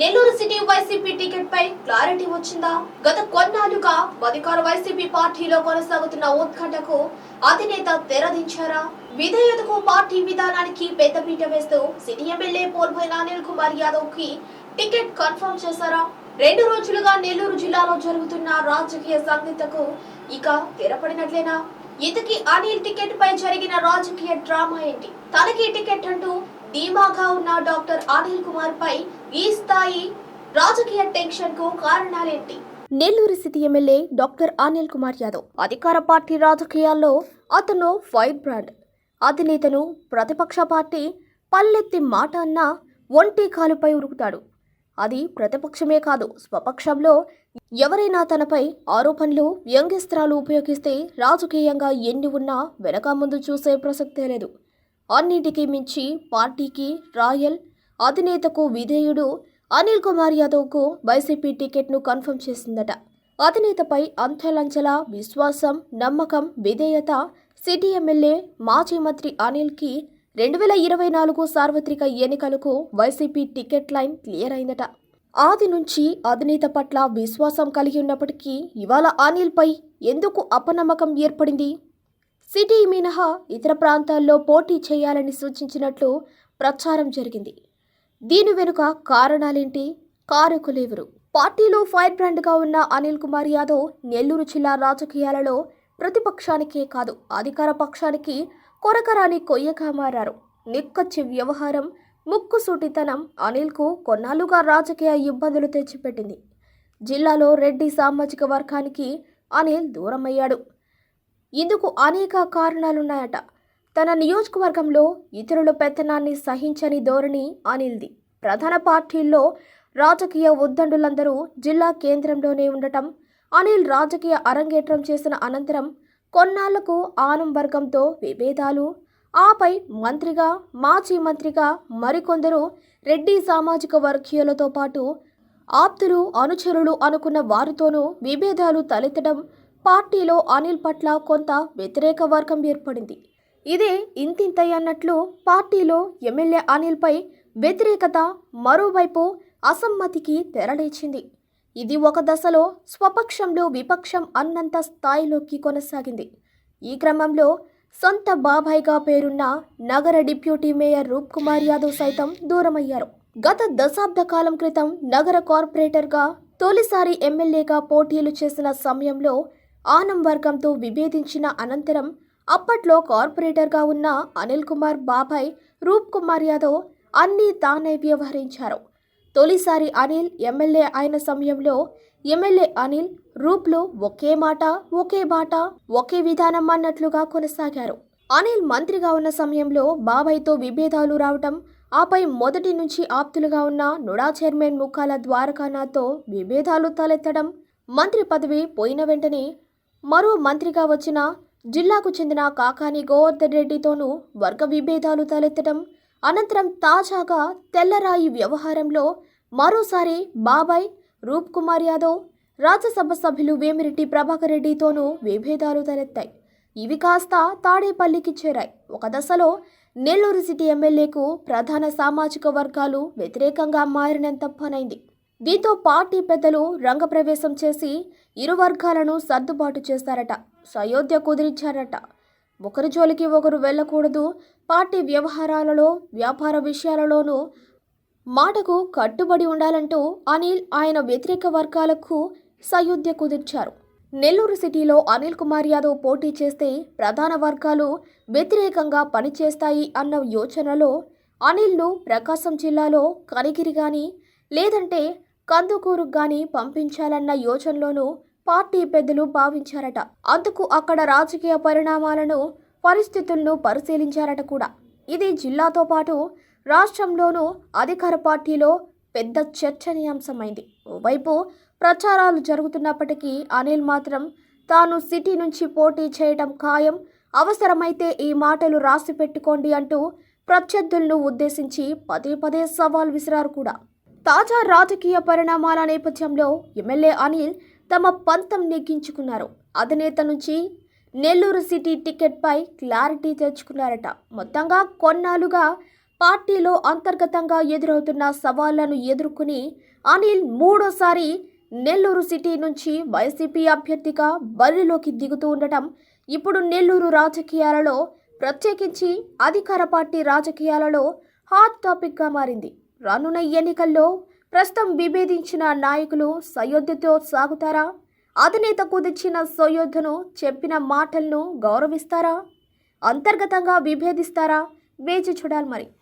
Nellore city YCP ticket పై clarity వచ్చిందా? గత కొన్నాళ్ళుగా అధికార వైసీపీ పార్టీలో కొనసాగుతున్న ఉత్కంఠకు అధినేత తెరదించారా? విధేయతకు పార్టీ విధానానికి పెద్దపీట వేస్తూ సిటీ ఎమ్మెల్యే పోల్పోయిన అనిల్ కుమార్ యాదవ్కి టికెట్ కన్ఫర్మ్ చేశారా? రెండు రోజులుగా నెల్లూరు జిల్లాలో జరుగుతున్న రాజకీయ సంగీతకు ఇక తెరపడినట్లేనా? ఇతకి అనిల్ టికెట్ పై జరిగిన రాజకీయ డ్రామా ఏంటి? తనకి టికెట్ అంటూ ధీమాగా ఉన్న డాక్టర్ అనిల్ కుమార్ పై ఈ స్థాయి రాజకీయ టెన్షన్కు కారణాలేంటి? Nellore city MLA doctor Anil Kumar Yadav అధికార పార్టీ రాజకీయాల్లో అతను ఫైర్ బ్రాండ్ అధినేతను ప్రతిపక్ష పార్టీ పల్లెత్తి మాట అన్న ఒంటి కాలుపై ఉరుకుతాడు. అది ప్రతిపక్షమే కాదు స్వపక్షంలో ఎవరైనా తనపై ఆరోపణలు వ్యంగ్యస్త్రాలు ఉపయోగిస్తే రాజకీయంగా ఎన్ని ఉన్నా వెనక ముందు చూసే ప్రసక్తే లేదు. అన్నింటికీ మించి పార్టీకి రాయల్ అధినేతకు విధేయుడు అనిల్ కుమార్ యాదవ్కు వైసీపీ టికెట్ను కన్ఫర్మ్ చేసిందట. అధినేతపై అంచెలంచెల విశ్వాసం నమ్మకం విధేయత సిటీ ఎమ్మెల్యే మాజీ మంత్రి అనిల్కి రెండు వేల ఇరవై నాలుగు సార్వత్రిక ఎన్నికలకు వైసీపీ టికెట్ లైన్ క్లియర్ అయిందట. ఆది నుంచి అధినేత పట్ల విశ్వాసం కలిగి ఉన్నప్పటికీ ఇవాళ అనిల్పై ఎందుకు అపనమ్మకం ఏర్పడింది? సిటీ మినహా ఇతర ప్రాంతాల్లో పోటీ చేయాలని సూచించినట్లు ప్రచారం జరిగింది. దీని వెనుక కారణాలేంటి? కారకులెవరు. పార్టీలో ఫైర్ బ్రాండ్గా ఉన్న అనిల్ కుమార్ యాదవ్ నెల్లూరు జిల్లా రాజకీయాలలో ప్రతిపక్షానికే కాదు అధికార పక్షానికి కొరకరాని కొయ్యగా మారారు. నిక్కచ్చి వ్యవహారం ముక్కుసూటితనం అనిల్కు కొన్నాళ్ళుగా రాజకీయ ఇబ్బందులు తెచ్చిపెట్టింది. జిల్లాలో రెడ్డి సామాజిక వర్గానికి అనిల్ దూరమయ్యాడు. ఇందుకు అనేక కారణాలున్నాయట. తన నియోజకవర్గంలో ఇతరుల పెత్తనాన్ని సహించని ధోరణి అనిల్ది. ప్రధాన పార్టీల్లో రాజకీయ ఉద్దండులందరూ జిల్లా కేంద్రంలోనే ఉండటం అనిల్ రాజకీయ అరంగేట్రం చేసిన అనంతరం కొన్నాళ్ళకు ఆనం వర్గంతో విభేదాలు. ఆపై మంత్రిగా మాజీ మంత్రిగా మరికొందరు రెడ్డి సామాజిక వర్గీయులతో పాటు ఆప్తులు అనుచరులు అనుకున్న వారితోనూ విభేదాలు తలెత్తడం పార్టీలో అనిల్ పట్ల కొంత వ్యతిరేక వర్గం ఏర్పడింది. ఇదే ఇంతింతై అన్నట్లు పార్టీలో ఎమ్మెల్యే అనిల్పై వ్యతిరేకత మరోవైపు అసమ్మతికి తెరలేచింది. ఇది ఒక దశలో స్వపక్షంలో విపక్షం అన్నంత స్థాయిలోకి కొనసాగింది. ఈ క్రమంలో సొంత బాబాయ్గా పేరున్న నగర డిప్యూటీ మేయర్ రూప్ కుమార్ యాదవ్ సైతం దూరమయ్యారు. గత దశాబ్ద కాలం క్రితం నగర కార్పొరేటర్గా తొలిసారి ఎమ్మెల్యేగా పోటీలు చేసిన సమయంలో ఆనం వర్గంతో విభేదించిన అనంతరం అప్పట్లో కార్పొరేటర్గా ఉన్న అనిల్ కుమార్ బాబాయ్ రూప్ కుమార్ యాదవ్ అన్నీ తానే వ్యవహరించారు. తొలిసారి అనిల్ ఎమ్మెల్యే అయిన సమయంలో ఎమ్మెల్యే అనిల్ రూప్లు ఒకే మాట ఒకే బాట ఒకే విధానం అన్నట్లుగా కొనసాగారు. అనిల్ మంత్రిగా ఉన్న సమయంలో బాబాయ్తో విభేదాలు రావటం ఆపై మొదటి నుంచి ఆప్తులుగా ఉన్న నుడా చైర్మన్ ముఖాల ద్వారకానాథ్తో విభేదాలు తలెత్తడం మంత్రి పదవి పోయిన వెంటనే మరో మంత్రిగా వచ్చిన జిల్లాకు చెందిన కాకాని గోవర్ధన్ రెడ్డితోనూ వర్గ విభేదాలు తలెత్తడం అనంతరం తాజాగా తెల్లరాయి వ్యవహారంలో మరోసారి బాబాయ్ రూప్ కుమార్ యాదవ్ రాజ్యసభ సభ్యులు వేమిరెడ్డి ప్రభాకర్ రెడ్డితోనూ విభేదాలు తలెత్తాయి. ఇవి కాస్త తాడేపల్లికి చేరాయి. ఒక దశలో నెల్లూరు సిటీ ఎమ్మెల్యేకు ప్రధాన సామాజిక వర్గాలు వ్యతిరేకంగా మారినంత పనైంది. దీంతో పార్టీ పెద్దలు రంగప్రవేశం చేసి ఇరు వర్గాలను సర్దుబాటు చేశారట సయోధ్య కుదిరించారట ఒకరి జోలికి ఒకరు వెళ్ళకూడదు. పార్టీ వ్యవహారాలలో వ్యాపార విషయాలలోనూ మాటకు కట్టుబడి ఉండాలంటూ అనిల్ ఆయన వ్యతిరేక వర్గాలకు సయోధ్య కుదిర్చారు. నెల్లూరు సిటీలో అనిల్ కుమార్ యాదవ్ పోటీ చేస్తే ప్రధాన వర్గాలు వ్యతిరేకంగా పనిచేస్తాయి అన్న యోచనలో అనిల్ను ప్రకాశం జిల్లాలో కనిగిరి కానీ లేదంటే కందుకూరుకు కానీ పంపించాలన్న యోచనలోనూ పార్టీ పెద్దలు భావించారట. అందుకు అక్కడ రాజకీయ పరిణామాలను పరిస్థితులను పరిశీలించారట కూడా. ఇది జిల్లాతో పాటు రాష్ట్రంలోనూ అధికార పార్టీలో పెద్ద చర్చనీయాంశమైంది. ఓవైపు ప్రచారాలు జరుగుతున్నప్పటికీ అనిల్ మాత్రం తాను సిటీ నుంచి పోటీ చేయడం ఖాయం. అవసరమైతే ఈ మాటలు రాసి పెట్టుకోండి అంటూ ప్రత్యర్థులను ఉద్దేశించి పదే పదే సవాల్ విసిరారు కూడా. తాజా రాజకీయ పరిణామాల నేపథ్యంలో ఎమ్మెల్యే అనిల్ తమ పంతం నెగ్గించుకున్నారు. అధినేత నుంచి నెల్లూరు సిటీ టికెట్పై క్లారిటీ తెచ్చుకున్నారట. మొత్తంగా కొన్నాళ్ళుగా పార్టీలో అంతర్గతంగా ఎదురవుతున్న సవాళ్ళను ఎదుర్కొని అనిల్ మూడోసారి నెల్లూరు సిటీ నుంచి వైసీపీ అభ్యర్థిగా బరిలోకి దిగుతూ ఉండటం ఇప్పుడు నెల్లూరు రాజకీయాలలో ప్రత్యేకించి అధికార పార్టీ రాజకీయాలలో హాట్ టాపిక్గా మారింది. రానున్న ఎన్నికల్లో ప్రస్తుతం విభేదించిన నాయకులు సయోధ్యతో సాగుతారా? అధినేత కుదిర్చిన సయోధ్యను చెప్పిన మాటలను గౌరవిస్తారా? అంతర్గతంగా విభేదిస్తారా? వేచి చూడాలి మరి.